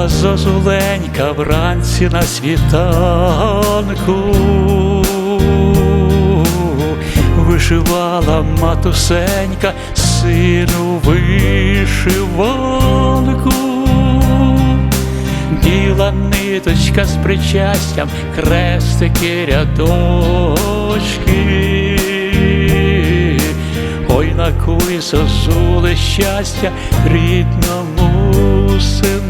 Кувала зозуленька вранці на світанку, вишивала матусенька сину вишиванку, біла ниточка з причастям, крестики рядочки. Ой, на куй зозуле щастя рідному синочку.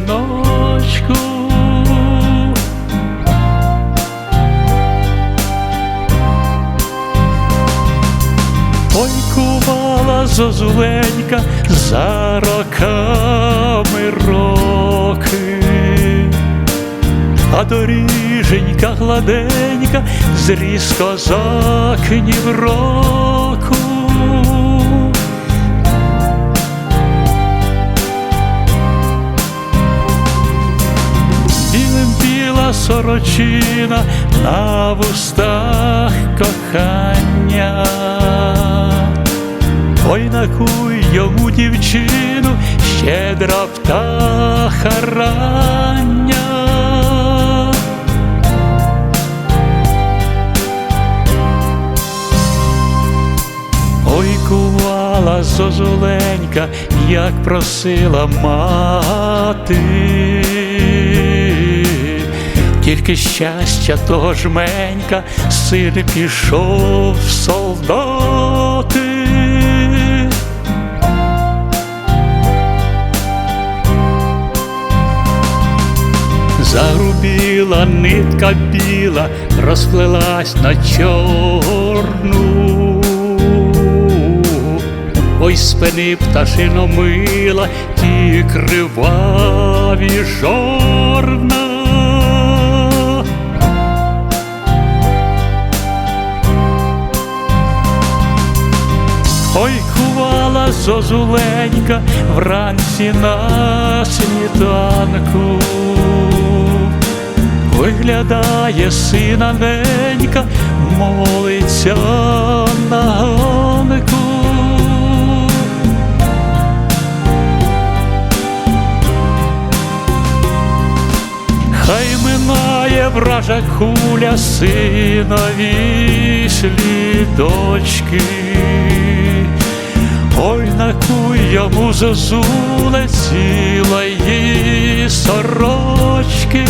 Кувала за роками роки, а доріженька гладенька зріс козак ні в року. Білим біла сорочина на вустах кохання. Щедра птаха рання. Ой, кувала зозуленька, як просила мати, тільки щастя того жменька, син пішов солдати. Загрубіла нитка біла, розплелась на чорну. Ой, спини пташино мила, ті криваві жорна. Ой, кувала зозуленька вранці на світанку. Виглядає сина ненька, молиться на ганку. Хай минає вража куля синові слідочки. Ой, накуй йому зозуле ціла сорочки.